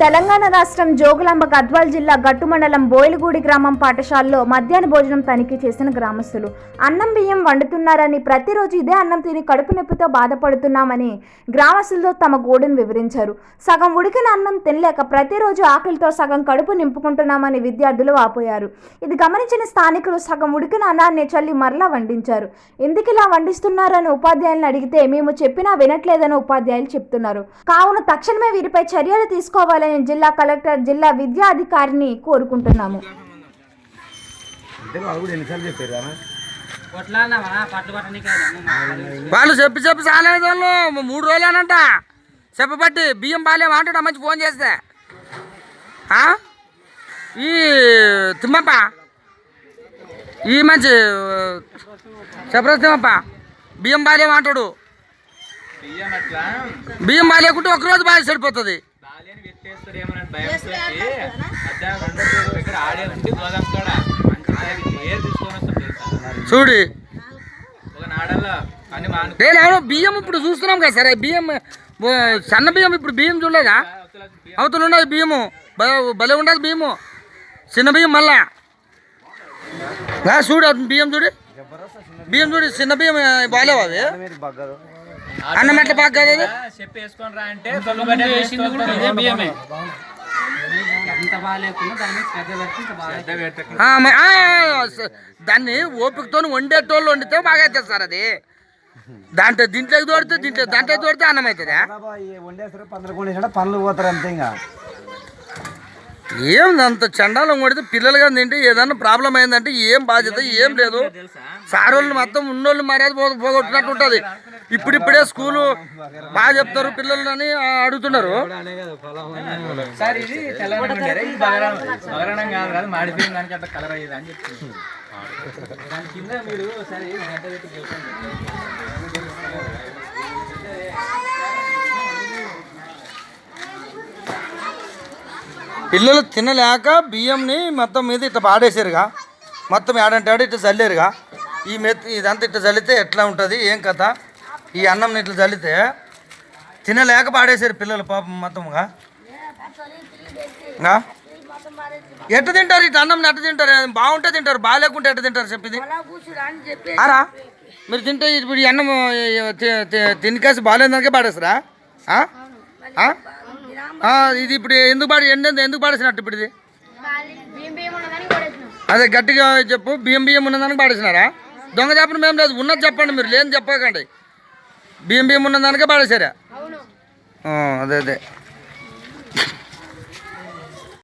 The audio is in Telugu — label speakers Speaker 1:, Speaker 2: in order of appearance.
Speaker 1: తెలంగాణ రాష్ట్రం జోగులాంబ గద్వాల్ జిల్లా గట్టు మండలం బోయిలగూడి గ్రామం పాఠశాలలో మధ్యాహ్న భోజనం తనిఖీ చేసిన గ్రామస్తులు. అన్నం బియ్యం వండుతున్నారని ప్రతిరోజు ఇదే అన్నం తిని కడుపు నొప్పితో బాధపడుతున్నామని గ్రామస్తులతో తమ గోడును వివరించారు. సగం ఉడికిన అన్నం తినలేక ప్రతిరోజు ఆకలితో సగం కడుపు నింపుకుంటున్నామని విద్యార్థులు వాపోయారు. ఇది గమనించిన స్థానికులు సగం ఉడికిన అన్నాన్ని చల్లి మరలా వండించారు. ఎందుకు ఇలా వండిస్తున్నారని ఉపాధ్యాయులను అడిగితే మేము చెప్పినా వినట్లేదని ఉపాధ్యాయులు చెప్తున్నారు. కావున తక్షణమే వీరిపై చర్యలు తీసుకోవాలి తీసుకోవాలని జిల్లా కలెక్టర్ జిల్లా విద్యా అధికారిని కోరుకుంటున్నాము.
Speaker 2: అంటే వాళ్ళు
Speaker 3: చెప్పి చెప్పి చాలేదు వాళ్ళు. మూడు రోజులేనంట చెప్పబట్టి బియ్యం బాగాలేమా అంటాడు మంచి ఫోన్ చేస్తే. ఆ? ఈ తిమ్మప్ప? ఈ మంచి చెప్పరా తిమ్మప్ప? బియ్యం బాగాలేమా అంటాడు?
Speaker 2: బియ్యం అట్లా
Speaker 3: బియ్యం బాగాలేకుంటే ఒకరోజు బాగా సరిపోతుంది
Speaker 2: బాలేని వ్యక్తేస్తారు ఏమన్నా భయం వచ్చి మధ్యాహ్నం రెండో పేరు దగ్గర ఆడే ఉండి గోదాం కాడ మంచి ఏర్ తీసుకొని వస్తాం తెలుసా?
Speaker 3: చూడి.
Speaker 2: ఒక నాడల్లో అన్ని మాను
Speaker 3: నేను బియ్యం ఇప్పుడు చూస్తున్నాం కదా సరే బియ్యం సన్న బియ్యం ఇప్పుడు బియ్యం చూడలేదా? అవతల ఉన్నది బియ్యము. భలే ఉండదు బియ్యము. చిన్న బియ్యం మళ్ళా. చూడు అది బియ్యం చూడు. బియ్యం చూడు చిన్న బియ్యం బాగాలేవు అవి అన్నం ఎట్లా బాగా కాదు అది
Speaker 2: చెప్పి వేసుకొని రా అంటే
Speaker 3: దాన్ని ఓపికతో వండేటోళ్ళు వండితే బాగా అవుతుంది సార్ అది. దాంట్లో దీంట్లోకి తోడితే దీంట్లో దాంట్లో తోడితే అన్నం అవుతుందా?
Speaker 4: పనులు పోతారు అంతే ఇంకా.
Speaker 3: ఏం అంత చండాలం కొడితే పిల్లలుగా తింటే ఏదన్నా ప్రాబ్లం అయిందంటే ఏం బాధ్యత ఏం లేదు. సారోళ్ళు మొత్తం ఉన్నోళ్ళు మర్యాద పోగొట్టినట్టు ఉంటుంది ఇప్పుడిప్పుడే స్కూలు బాగా చెప్తారు పిల్లలు అని అడుగుతున్నారు.
Speaker 2: సార్ ఇది తెలంగాణ ఉండేది ఇది బగరం బగరణం కాదు కాదు మాడిపోయింది దానికి అట్లా కలర్ అయ్యేది అని చెప్తుంది దాని కింద మీరు సరే గంట పెట్టి చూడండి
Speaker 3: పిల్లలు తినలేక బియ్యంని మొత్తం మీద ఇట్లా పాడేసారుగా మొత్తం ఏడంటాడు ఇట్లా చల్లారుగా. ఈ మెత్ ఇదంతా ఇట్లా చల్లితే ఎట్లా ఉంటుంది? ఏం కథ? ఈ అన్నం ఇట్లా చల్లితే తినలేక పాడేశారు పిల్లలు పాపం మొత్తంగా. ఎట్ట తింటారు? ఇట్లా అన్నం ఎట్ట తింటారు? బాగుంటే తింటారు బాగాలేకుంటే ఎట్ట తింటారు చెప్పింది? అరా మీరు తింటే ఇప్పుడు ఈ అన్నం తినికేసి బాగాలేదానికే పాడేస్తారా? ఇది ఇప్పుడు ఎందుకు పాడి ఎండ ఎందుకు పాడేసినట్టు ఇప్పుడు ఇది? అదే గట్టిగా చెప్పు బియ్యం బియ్యం ఉన్నదానికి పాడేసినారా? దొంగ చెప్పడం మేము లేదు ఉన్నది చెప్పండి మీరు లేని చెప్పకండి. బియ్యం బియ్యం ఉన్నదానికే పాడేశారా? అదే అదే.